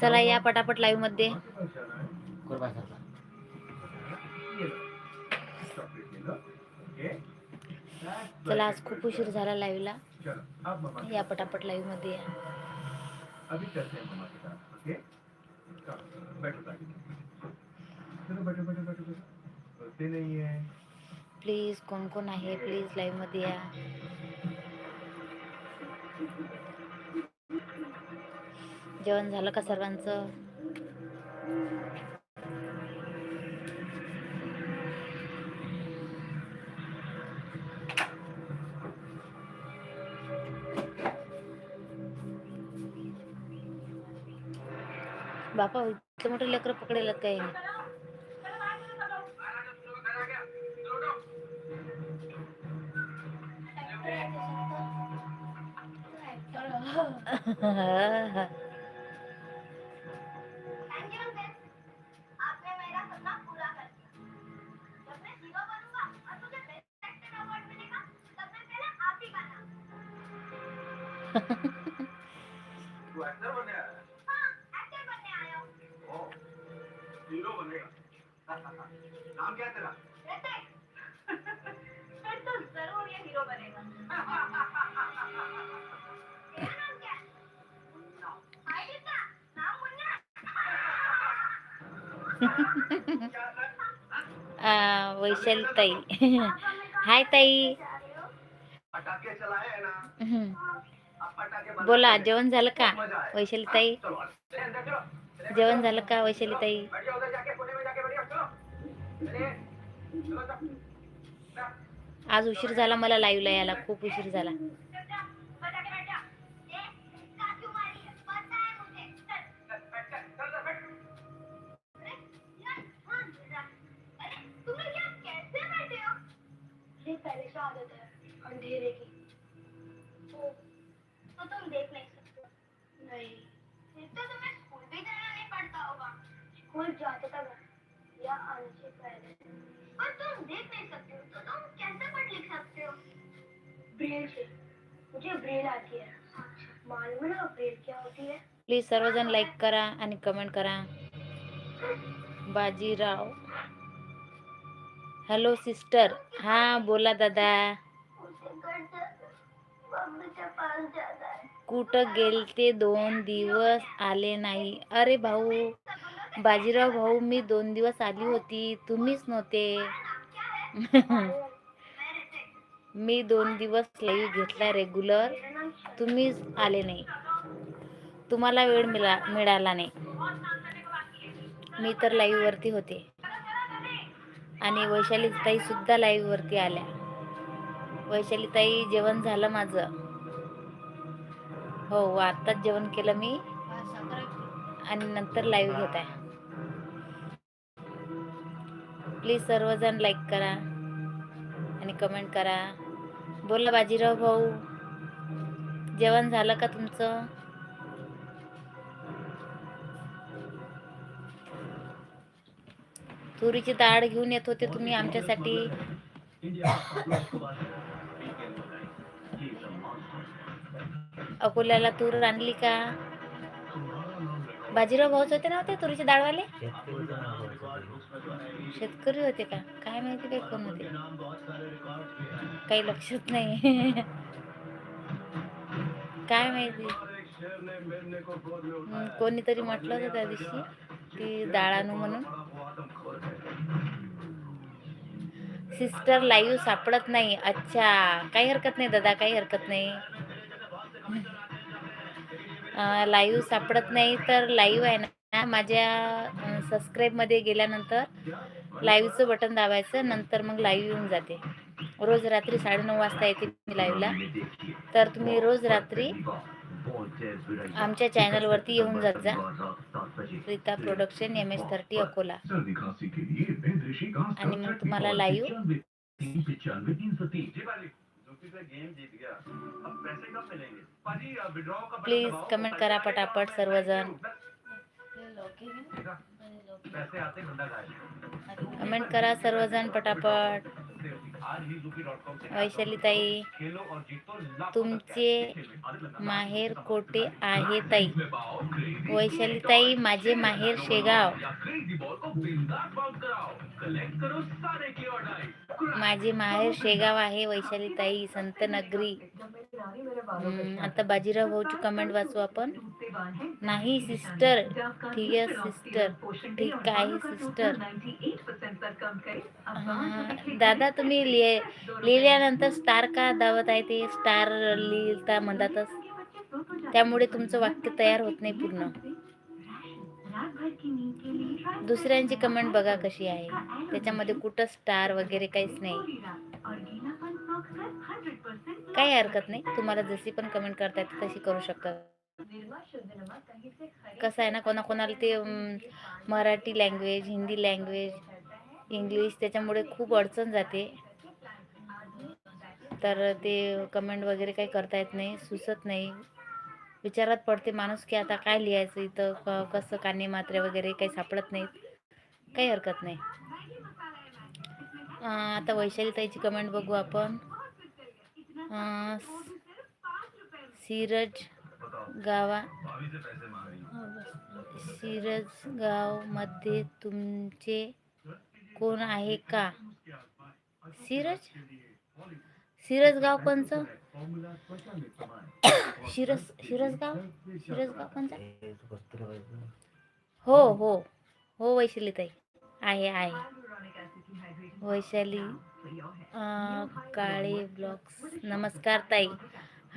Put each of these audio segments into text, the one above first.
चला या पटापट लाईव्हमध्ये. चला आज खूप उशीर झाला लाईव्हला या पटापट लाईव्हमध्ये या. प्लीज कोण कोण आहे? प्लीज लाईव्हमध्ये या. जेवण झालं का सर्वांचं? बापा इतकं मोठे लेकर पकडेल काय? आपने एक्टर बनने आया है हाँ एक्टर बनने आया हूँ ओ हीरो बनेगा नाम क्या है तेरा ऋतिक फिर तो जरूर ये हीरो बनेगा तेरा नाम क्या है मुन्ना हाय कृष्णा नाम मुन्ना आ, वैशाली ताई हाय ताई जा रहे हो पटाखे चलाए है ना हम्म. अब पटाखे बंद बोला जेवण झालं का वैशाली ताई जेवण झालं का वैशाली ताई आज उशीर झाला मला लाईव्हला यायला खूप उशीर झाला. पर तुम देख नहीं सकते हो तो तुम कैसे पढ़ लिख सकते हो? ब्रेल से। मुझे ब्रेल आती है। मालूम है ना ब्रेल क्या होती है? प्लीज सर्वजण लाईक करा आणि कमेंट करा. बाजीराव. हॅलो सिस्टर हा बोला दादा. है कुठं गेलते दोन दिवस? आले नाही. अरे भाऊ. बाजीराव भाऊ मी दोन दिवस आली होती. तुम्हीच नव्हते. मी दोन दिवस लाईव्ह घेतला रेग्युलर तुम्हीच आले नाही. तुम्हाला वेळ मिळा मिळाला नाही. मी तर लाईव्ह वरती होते. आणि वैशाली ताई सुद्धा लाईव्ह वरती आल्या. वैशाली ताई जेवण झालं माझं. हो आत्ताच जेवण केलं मी. आणि नंतर लाईव्ह घेत आहे प्लीज सर्वजण लाईक करा आणि कमेंट करा. बोला बाजीराव भाऊ. जेवण झालं का तुमचं? तुरीची डाळ घेऊन येत होते तुम्ही आमच्यासाठी. अकोल्याला तूर आणली का? बाजीराव भाऊच होते ना होते तुरीचे डाळवाले? शेतकरी होते का? काय माहिती काय कोण होते? काही लक्षात नाही. काय माहिती? कोणीतरी म्हटलं होतं त्या दिवशी की डाळ आणू म्हणून. सिस्टर लाईव्ह सापडत नाही. अच्छा काही हरकत नाही दादा काही हरकत नाही. लाईव्ह सापडत नाही तर लाईव्ह आहे ना माझ्या सबस्क्राईबमध्ये गेल्यानंतर लाईव्हचं बटन दाबायचं नंतर मग लाईव्ह येऊन जाते. रोज रात्री साडेनऊ वाजता येते मी लाईव्हला तर तुम्ही रोज रात्री आमच्या चॅनलवरती येऊन जात जा. Preeta production M S thirty Akola आणि मग तुम्हाला लाईव्ह प्लीज कमेंट करा पटापट सर्वजण. कमेंट करा सर्वजण पटापट. वैशालीताई वैशाली ताई तुमचे माहेर कोठे आहे ताई? वैशाली ताई माझे माहेर शेगाव. माझे माहेर शेगाव आहे वैशाली ताई संत नगरी. आता बाजीराव भाऊची कमेंट वाचू आपण. नाही सिस्टर ठीक आहे सिस्टर ठीक आहे सिस्टर दादा तुम्ही लिहि लिहिल्यानंतर स्टार का दावत आहे ते? स्टार लिहिता म्हणतातच त्यामुळे तुमचं वाक्य तयार होत नाही पूर्ण. दुसऱ्यांची कमेंट बघा कशी आहे. त्याच्यामध्ये कुठं स्टार वगैरे काहीच नाही. काही हरकत नाही. तुम्हाला जशी पण कमेंट करता येते तशी करू शकता. कसं आहे ना कोणाकोणाला ते Marathi language Hindi language English त्याच्यामुळे खूप अडचण जाते. तर ते कमेंट वगैरे काही करता येत नाही सुचत नाही. विचारात पडते माणूस की आता काय लिहायचं इथं क कसं काने मात्रे वगैरे काही सापडत नाहीत. काही हरकत नाही. आता वैशाली ताईची कमेंट बघू आपण. सिरज गावा सिरज गावमध्ये तुमचे कोण आहे का? सिरज? सिरज गाव कोणचं? शिरस शिरसगाव शिरसगाव कोणचं? हो हो. हो वैशाली ताई आहे आहे. वैशाली काळे ब्लॉक्स. नमस्कार ताई.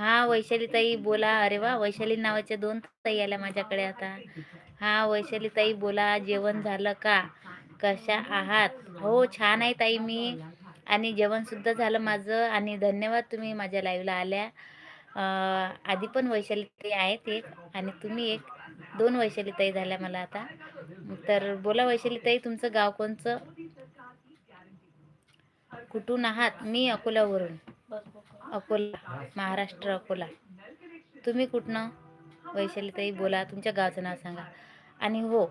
हा वैशाली ताई बोला. अरे वा वैशाली नावाच्या दोन ताई आल्या माझ्याकडे आता. हा वैशाली ताई बोला. जेवण झालं का? कशा आहात? हो छान आहे ताई मी. आणि जेवणसुद्धा झालं माझं. आणि धन्यवाद तुम्ही माझ्या लाईव्हला आल्या. आधी पण वैशाली ताई आहेत एक. आणि तुम्ही एक. दोन वैशाली ताई झाल्या मला आता. तर बोला वैशाली ताई तुमचं गाव कोणचं? कुठून आहात? मी अकोल्यावरून अकोला महाराष्ट्र अकोला. तुम्ही कुठनं? वैशालीताई बोला तुमच्या गावचं नाव सांगा. आणि हो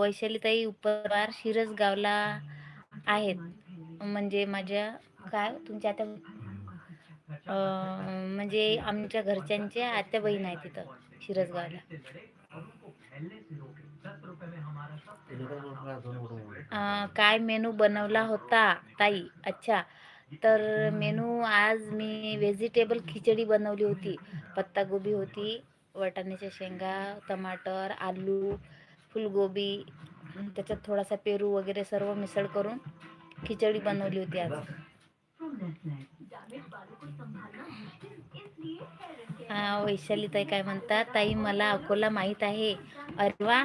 वैशालीताई उपवार शिरस गावला आहेत. म्हणजे माझ्या काय? तुमच्या आता म्हणजे आमच्या घरच्यांच्या आत्या बहीण आहे तिथं शिरसगावला. काय मेनू बनवला होता ताई? अच्छा. तर मेनू आज मी व्हेजिटेबल खिचडी बनवली होती. पत्तागोबी होती वाटाण्याच्या शेंगा टमाटर आलू फुलगोबी त्याच्यात थोडासा पेरू वगैरे सर्व मिसळ करून खिचडी बनवली होती आज. हा, वैशाली ताई काय म्हणतात ताई मला अकोला माहीत आहे. अरे वा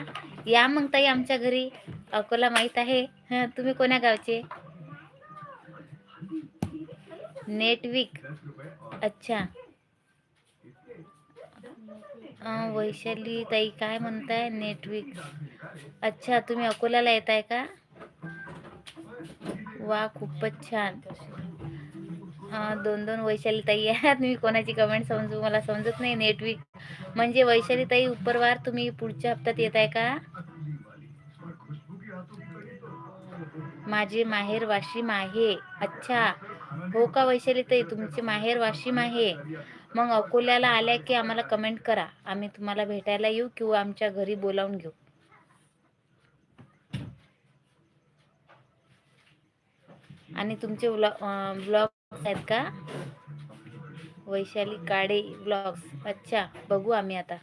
या मग ताई आमच्या घरी. अकोला माहीत आहे. तुम्ही कोण्या गावचे? नेटविक. अच्छा. वैशाली ताई काय म्हणताय? नेटविक. अच्छा तुम्ही अकोल्याला येत आहे का? वा खूपच छान. दोन दोन वैशाली ताई आहेत. मी कोणाची कमेंट समजू? मला समजत नाही नेटविक. म्हणजे वैशाली ताई उपरवार तुम्ही पुढच्या हप्त्यात येत आहे का? माझे माहेर वाशिम आहे. अच्छा. हो का वैशाली ताई? तुमचे माहेर वाशिम आहे. मग अकोल्याला आल्या की आम्हाला कमेंट करा. आम्ही तुम्हाला भेटायला येऊ किंवा आमच्या घरी बोलावून घेऊ. आणि तुमचे ब्लॉग आहेत का? वैशाली काडे ब्लॉग्स अच्छा बघू आम्ही आता.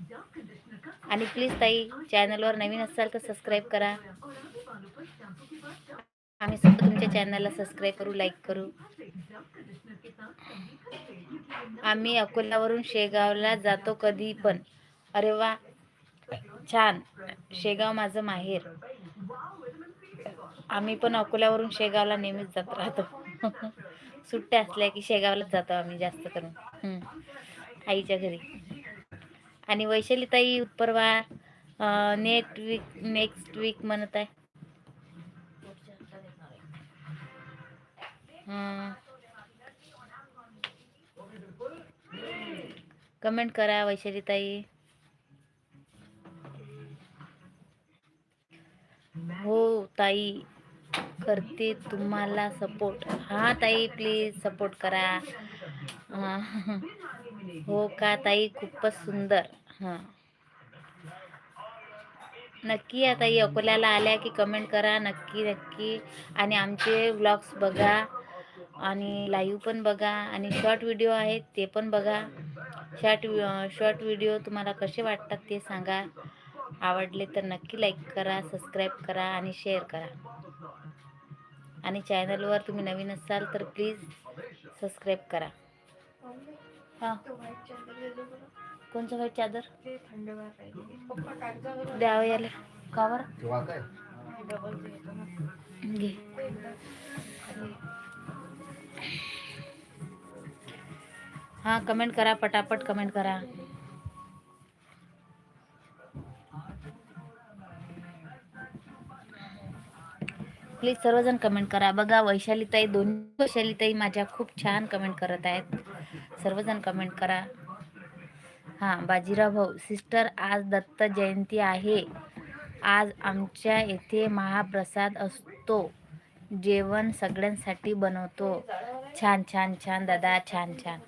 आणि प्लीज ताई चॅनलवर नवीन असाल तर सबस्क्राईब करा. आम्ही सुद्धा तुमच्या चॅनलला सबस्क्राईब करू लाईक करू. आम्ही अकोल्यावरून शेगावला जातो कधी पण. अरे वा छान. शेगाव माझं माहेर. आम्ही पण अकोल्यावरून शेगावला नेहमीच जात राहतो. सुट्ट्या असल्या की शेगावलाच जातो आम्ही जास्त करून. आईच्या घरी. आणि वैशालीताई परवा नेट वीक नेक्स्ट वीक म्हणत आहे. कमेंट करा वैशालीताई. हो ताई. करते तुम्हाला सपोर्ट हा ताई प्लीज सपोर्ट करा. हो. का ताई? खूपच सुंदर. हां. नक्की या ताई. अकोल्याला आल्या की कमेंट करा. नक्की नक्की. आणि आमचे व्लॉग्स बघा. आणि लाईव्ह पण बघा. आणि शॉर्ट व्हिडिओ आहेत ते पण बघा. शॉर्ट शॉर्ट व्हिडिओ तुम्हाला कसे वाटतात ते सांगा. आवडले तर नक्की लाईक करा सबस्क्राईब करा आणि शेअर करा. आणि चॅनलवर तुम्ही नवीन असाल तर प्लीज सबस्क्राईब करा. हां. कोणचं व्हाईट चादर? द्यावं याला. कावर घे. हां कमेंट करा पटापट कमेंट करा. प्लीज सर्वजण कमेंट करा. बघा वैशालीताई दोन्ही वैशालीताई माझ्या खूप छान कमेंट करत आहेत. सर्वजण कमेंट करा. हां बाजीराव भाऊ सिस्टर आज दत्त जयंती आहे. आज आमच्या येथे महाप्रसाद असतो. जेवण सगळ्यांसाठी बनवतो. छान छान छान दादा छान छान.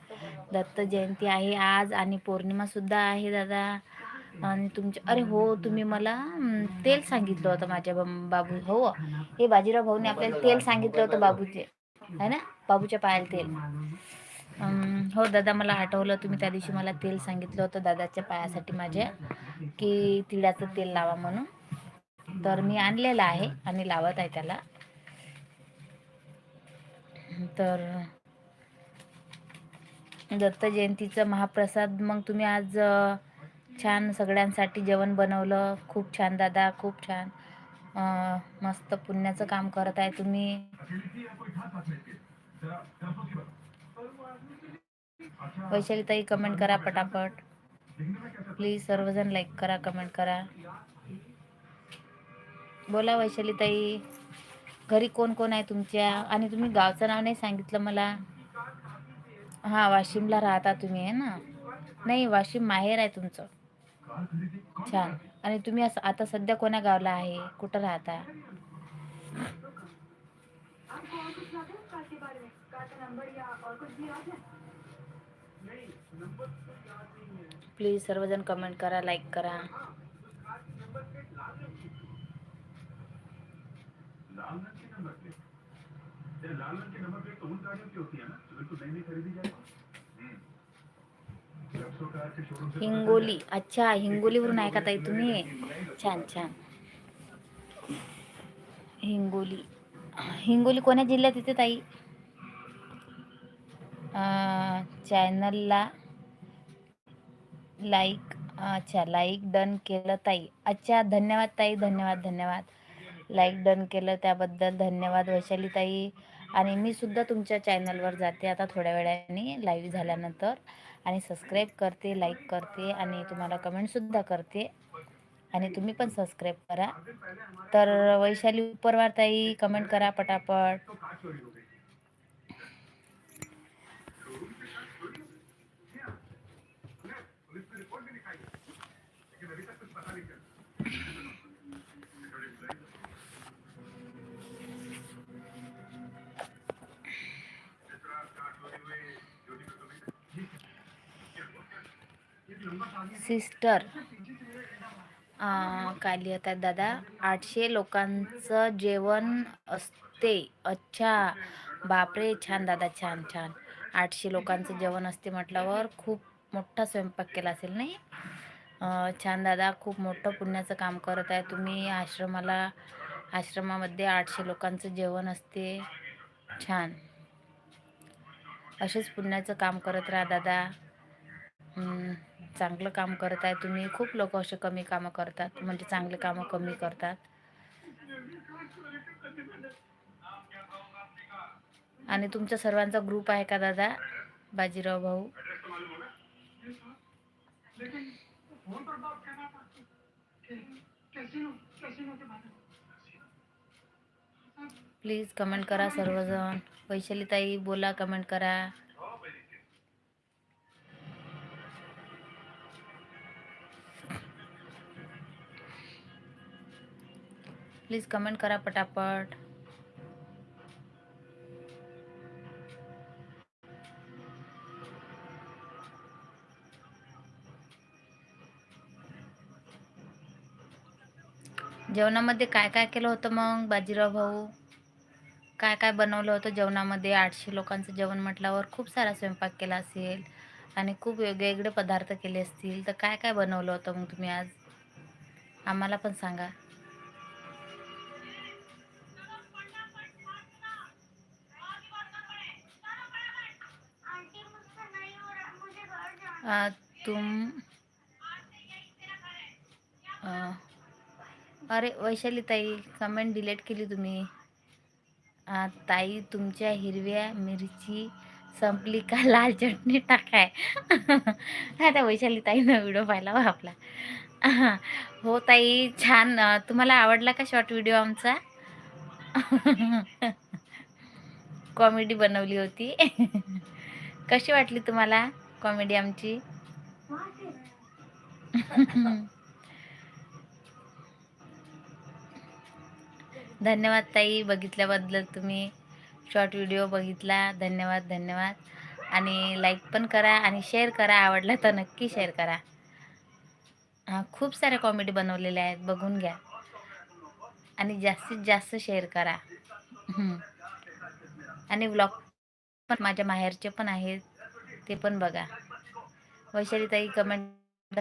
दत्त जयंती आहे आज आणि पौर्णिमासुद्धा आहे दादा. आणि तुमच्या अरे हो तुम्ही मला तेल सांगितलं होतं माझ्या बाबू हो. हे बाजीराव भाऊने आपल्याला तेल सांगितलं होतं बाबूचे. आहे ना? बाबूच्या पायाला तेल. हो दादा मला आठवलं तुम्ही त्या दिवशी मला तेल सांगितलं होतं दादाच्या पायासाठी माझ्या की तिळाचं तेल लावा म्हणून. तर मी आणलेलं आहे आणि लावत आहे त्याला. तर दत्त जयंतीचं महाप्रसाद. मग तुम्ही आज छान सगळ्यांसाठी जेवण बनवलं. खूप छान दादा खूप छान. मस्त पुण्याचं काम करत आहे तुम्ही. वैशालीताई कमेंट करा पटापट. प्लीज सर्वजण लाईक करा कमेंट करा. बोला वैशालीताई घरी कोण कोण आहे तुमच्या? आणि तुम्ही गावचं नाव नाही सांगितलं मला. हां वाशिमला राहता तुम्ही आहे ना? नाही वाशिम माहेर आहे तुमचं. छान. आणि तुम्ही असं आता सध्या कोण्या गावला आहे? कुठं राहता? प्लीज सर्वजण कमेंट करा लाईक करा. लाल रंग की नंबर प्लेट लाल रंग की नंबर प्लेट तो उन गाड़ियों की होती है ना? हिंगोली. अच्छा हिंगोलीवरून आहे का ताई तुम्ही? छान छान. हिंगोली. हिंगोली कोण्या जिल्ह्यात येते ताई? चॅनलला लाईक अच्छा लाईक डन केलं ताई. अच्छा धन्यवाद ताई धन्यवाद धन्यवाद. लाईक डन केलं त्याबद्दल धन्यवाद वैशाली ताई आणि मी सुद्धा तुमच्या चॅनलवर जाते आता थोड्या वेळाने लाईव्ह झाल्यानंतर. आणि सबस्क्राईब करते लाईक करते आणि तुम्हाला कमेंटसुद्धा करते. आणि तुम्ही पण सबस्क्राईब करा. तर वैशाली उपरवार ताई कमेंट करा पटापट. सिस्टर. काय आहेत दादा आठशे लोकांचं जेवण असते. अच्छा. बापरे छान दादा छान छान. आठशे लोकांचं जेवण असते म्हटल्यावर खूप मोठा स्वयंपाक केला असेल नाही? छान दादा खूप मोठं पुण्याचं काम करत आहे तुम्ही. आश्रमाला आश्रमामध्ये आठशे लोकांचं जेवण असते. छान. असेच पुण्याचं काम करत राहा दादा. चांगलं काम करत आहे तुम्ही खूप लोक असे कमी कामं करतात म्हणजे चांगले कामं कमी करतात. आणि तुमच्या सर्वांचा ग्रुप आहे का दादा? बाजीराव भाऊ. प्लीज कमेंट करा सर्वजण. वैशालीताई बोला कमेंट करा. प्लीज कमेंट करा पटापट. जेवणामध्ये काय काय केलं होतं मग बाजीराव भाऊ? काय काय बनवलं होतं जेवणामध्ये? आठशे लोकांचं जेवण म्हटल्यावर खूप सारा स्वयंपाक केला असेल आणि खूप वेगवेगळे पदार्थ केले असतील. तर काय काय बनवलं होतं मग तुम्ही आज? आम्हाला पण सांगा. आ, तुम अरे वैशाली ताई कमेंट डिलीट केली तुम्ही. आ, ताई तुमच्या हिरव्या मिरची संपली का? लाल चटणी टाकाय. आता वैशाली ताईनं व्हिडिओ पाहिला हो आपला. हो ताई छान. तुम्हाला आवडला का शॉर्ट व्हिडिओ आमचा? कॉमेडी बनवली होती. कशी वाटली तुम्हाला? कॉमेडी आमची. धन्यवाद ताई बघितल्याबद्दल तुम्ही. शॉर्ट व्हिडिओ बघितला. धन्यवाद धन्यवाद. आणि लाईक पण करा आणि शेअर करा. आवडला तर नक्की शेअर करा. हां खूप साऱ्या कॉमेडी बनवलेल्या आहेत. बघून घ्या. आणि जास्तीत जास्त शेअर करा. आणि व्लॉग पण माझ्या माहेरचे पण आहेत. ते पण बघा. वैशाली ताई कमेंट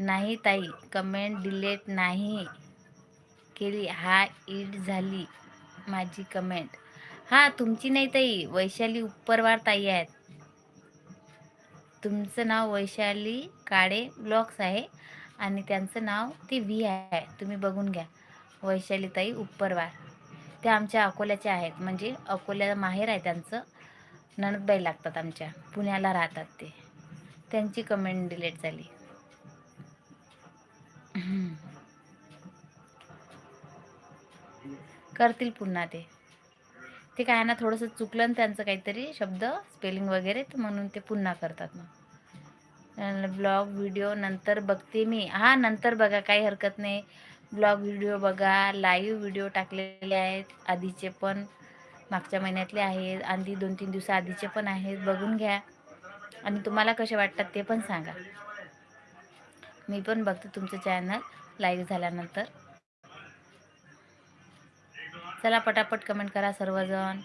नाही ताई कमेंट डिलेट नाही केली. हा ईट झाली माझी कमेंट हा तुमची नाही ताई वैशाली उपरवार ताई आहेत. तुमचं नाव वैशाली काळे ब्लॉक्स आहे आणि त्यांचं नाव ते व्ही आहे. तुम्ही बघून घ्या. वैशाली ताई उपरवार. ते आमच्या अकोल्याच्या आहेत. म्हणजे अकोल्या माहेर आहे त्यांचं. नणदबाई लागतात आमच्या. पुण्याला राहतात ते. त्यांची कमेंट डिलीट झाली. करतील पुन्हा ते. ते काय ना थोडंसं चुकलं ना त्यांचं काहीतरी शब्द स्पेलिंग वगैरे तर म्हणून ते पुन्हा करतात मग. ब्लॉग व्हिडिओ नंतर बघते मी. हा नंतर बघा काही हरकत नाही. ब्लॉग व्हिडिओ बघा लाईव्ह व्हिडिओ टाकलेले आहेत. आधीचे पण. मागच्या महिन्यातले आहेत आधी दोन तीन दिवसा आधीचे पण आहेत. बघून घ्या. आणि तुम्हाला कसे वाटतात ते पण सांगा. मी पण बघते तुमचं चॅनल लाईव्ह झाल्यानंतर. चला पटापट कमेंट करा सर्वजण.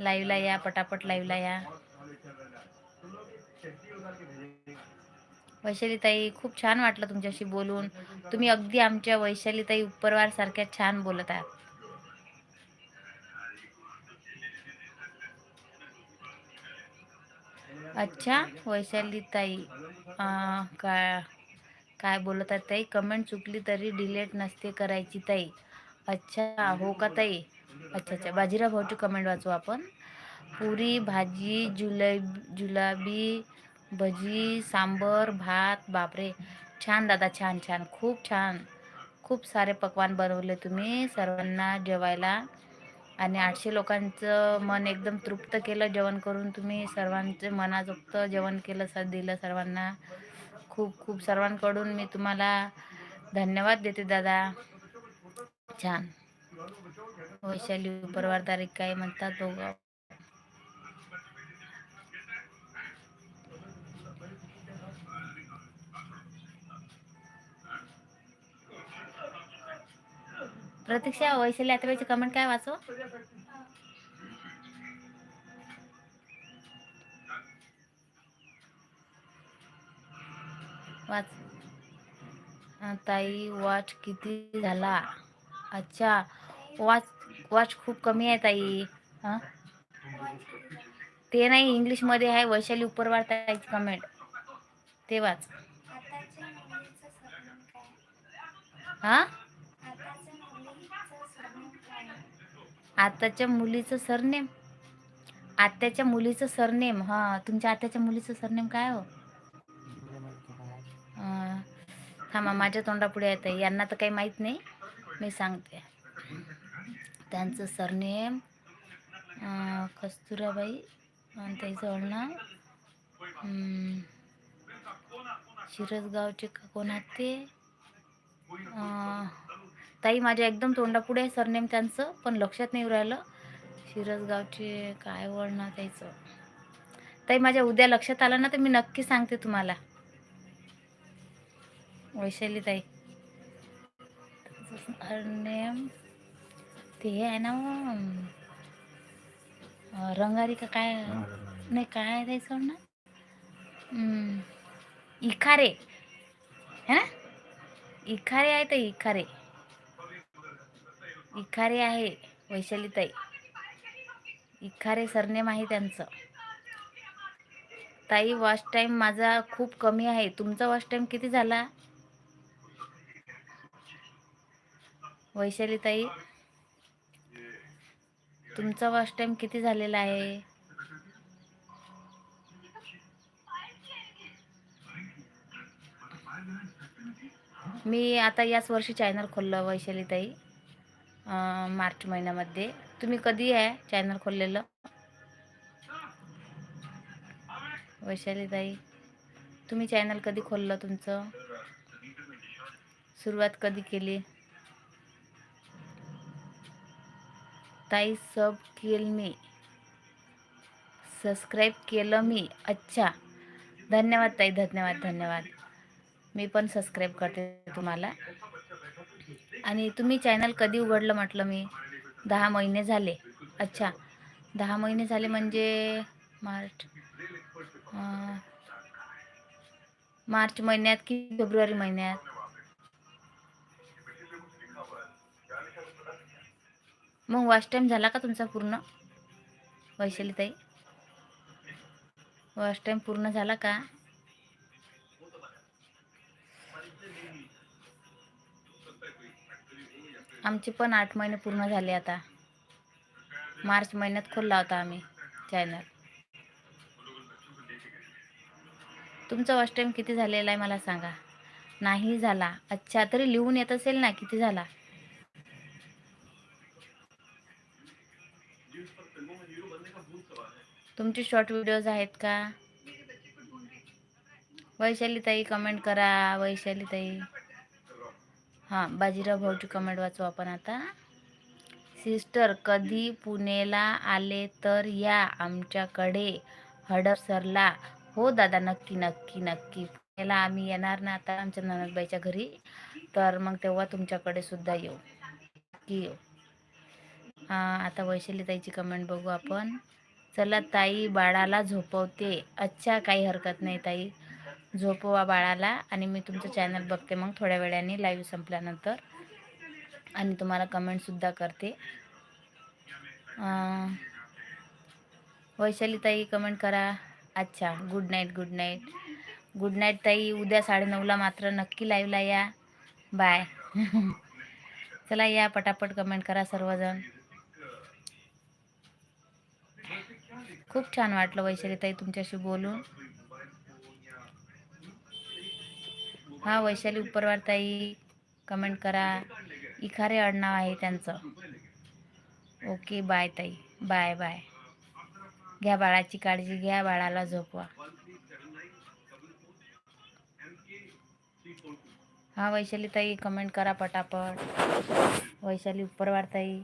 लाईव्हला या पटापट लाईव्हला या. वैशालीताई खूप छान वाटलं तुमच्याशी बोलून. तुम्ही अगदी आमच्या वैशालीताई उपरवार सारख्या छान बोलत आहात. अच्छा वैशाली ताई का काय काय बोलत आहे ताई? कमेंट चुकली तरी डिलेट नसते करायची ताई. अच्छा हो का ताई? अच्छा अच्छा. बाजीराव भाऊची कमेंट वाचू आपण. पुरी भाजी जुलै जुलाबी भजी सांबर भात बापरे. छान दादा छान छान. खूप छान. खूप सारे पकवान बनवले तुम्ही सर्वांना जेवायला. आणि आठशे लोकांचं मन एकदम तृप्त केलं जेवण करून. तुम्ही सर्वांचं मनाजोक्त जेवण केलं स दिलं सर्वांना. खूप खूप सर्वांकडून मी तुम्हाला धन्यवाद देते दादा. छान. वैशाली परवार तारीख काय म्हणतात दोघं. प्रतीक्षा वैशाली आत्याबाईची कमेंट काय वाचो. वाच ताई वॉच किती झाला? अच्छा वॉच वॉच खूप कमी आहे ताई. हां ते नाही इंग्लिशमध्ये आहे वैशाली उपरवार ताईची कमेंट ते वाच. हां? आत्ताच्या मुलीचं सरनेम. आत्याच्या मुलीचं सरनेम. हां तुमच्या आत्याच्या मुलीचं सरनेम काय हो? थांबा माझ्या तोंडापुढे येत. आहे यांना तर काही माहीत नाही. मी सांगते. त्यांचं सरनेम कस्तुराबाई आणि त्याचं नाव शिरसगावचे का कोण आहात ते? ताई माझ्या एकदम तोंडापुढे आहे सरनेम त्यांचं पण लक्षात नाही राहिलं. शिरसगावचे काय वळणं त्याचं. ताई माझ्या उद्या लक्षात आलं ना तर मी नक्की सांगते तुम्हाला. वैशाली ताई. नेम ते हे आहे ना रंगारी का काय? नाही काय आहे त्याचं ना? इखारे. है ना? इखारे आहे तर इखारे. इखारे आहे वैशालीताई. इखारे सरनेम आहे त्यांचं. ताई वॉच टाईम माझा खूप कमी आहे. तुमचा वॉच टाईम किती झाला? वैशालीताई तुमचा वॉच टाईम किती झालेला आहे? मी आता याच वर्षी चॅनल खोललं वैशालीताई. मार्च महिन्यामध्ये. तुम्ही कधी आहे चॅनल खोललेलं? वैशाली ताई तुम्ही चॅनल कधी खोललं तुमचं? सुरुवात कधी केली? ताई सब केल मी. सबस्क्राईब केलं मी. अच्छा. धन्यवाद ताई धन्यवाद धन्यवाद. मी पण सबस्क्राईब करते तुम्हाला. आणि तुम्ही चॅनल कधी उघडलं म्हटलं मी? दहा महिने झाले. अच्छा. दहा महिने झाले म्हणजे मार्च मार्च महिन्यात की फेब्रुवारी महिन्यात? मग वॉच टाईम झाला का तुमचा पूर्ण? वैशालीताई? वॉच टाईम पूर्ण झाला का? आमचे पण आठ महिने पूर्ण झाले आता. मार्च महिन्यात खोलला होता आम्ही चॅनल. तुमचा वॉच टाईम किती झालेला आहे मला सांगा. नाही झाला. अच्छा तरी लिहून येत असेल ना किती झाला? तुमचे शॉर्ट व्हिडिओज आहेत का? वैशाली ताई कमेंट करा वैशाली ताई हां बाजीराव भाऊची कमेंट वाचू आपण आता. सिस्टर कधी पुणेला आले तर या आमच्याकडे? हडपसरला हो दादा नक्की नक्की नक्की. पुण्याला आम्ही येणार ना आता आमच्या ननदबाईच्या घरी. तर मग तेव्हा तुमच्याकडे सुद्धा येऊ. नक्की येऊ. हां आता वैशाली ताईची कमेंट बघू आपण. चला ताई बाळाला झोपवते. अच्छा काही हरकत नाही ताई. झोपवा बाळाला आणि मी तुमचं चॅनल बघते मग थोड्या वेळाने लाईव्ह संपल्यानंतर. आणि तुम्हाला कमेंटसुद्धा करते. वैशालीताई कमेंट करा. अच्छा good night good night good night ताई उद्या साडेनऊला मात्र नक्की लाईव्हला या. बाय चला या पटापट कमेंट करा सर्वजण. खूप छान वाटलं वैशालीताई तुमच्याशी बोलून. हा वैशाली उपरवार ताई कमेंट करा. इखारे आडनाव आहे त्यांचं. ओके बाय ताई. बाय बाय घ्या बाळाची काळजी घ्या बाळाला झोपवा. हा वैशाली ताई कमेंट करा पटापट. वैशाली उपरवार ताई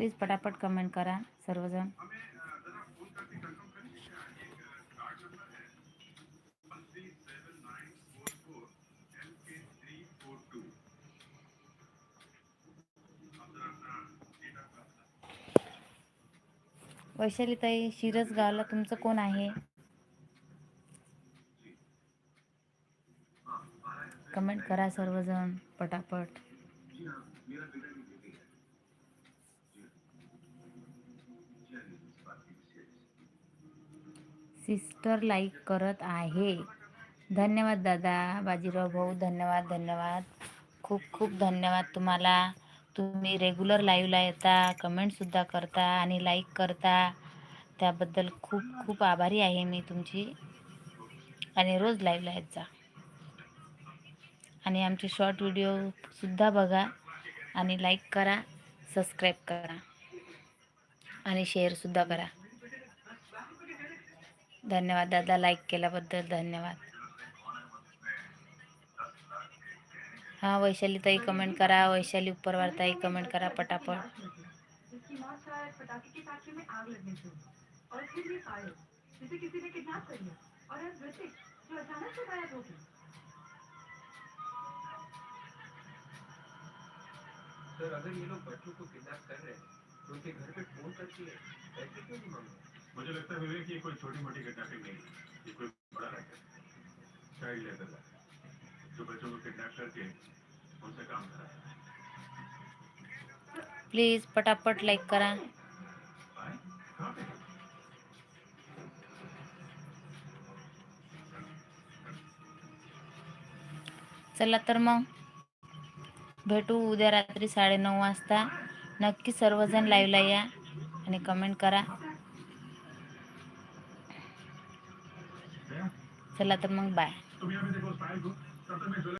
प्लीज पटापट कमेंट करा सर्वजण. वैशालीताई शिरस गावला तुमचं कोण आहे? कमेंट करा सर्वजण पटापट. सिस्टर लाईक करत आहे. धन्यवाद दादा बाजीराव भाऊ धन्यवाद धन्यवाद. खूप खूप धन्यवाद तुम्हाला. तुम्ही रेग्युलर लाईव्हला येता कमेंटसुद्धा करता आणि लाईक करता. त्याबद्दल खूप खूप आभारी आहे मी तुमची. आणि रोज लाईव्हला येत जा. आणि आमचे शॉर्ट व्हिडिओसुद्धा बघा आणि लाईक करा सबस्क्राईब करा. आणि शेअरसुद्धा करा. धन्यवाद दादा लाईक केल्याबद्दल धन्यवाद. हां वैशाली ताई कमेंट करा वैशाली उपरवार ताई कमेंट करा पटापट. और फिर ये पायल जिसे किसी ने किडनैप कर लिया और अब ऋतिक जो अचानक से गायब हो गया सर अगर ये लोग बच्चों को किडनैप कर रहे हैं तो उनके घर पे फोन करके पैसे क्यों नहीं मांग रहे मुझे लगता है विवेक ये कोई छोटी मोटी किडनैपिंग नहीं है। ये कोई बड़ा रैकेट चाइल्ड लेबर है। जो बच्चों को किडनैप करके उनसे काम करा प्लीज पटापट लाईक करा। चला तर मग. भेटू उद्या रात्री साडेनऊ वाजता. नक्की सर्वजण लाईव्हला या आणि कमेंट करा. चला तर मग बाय.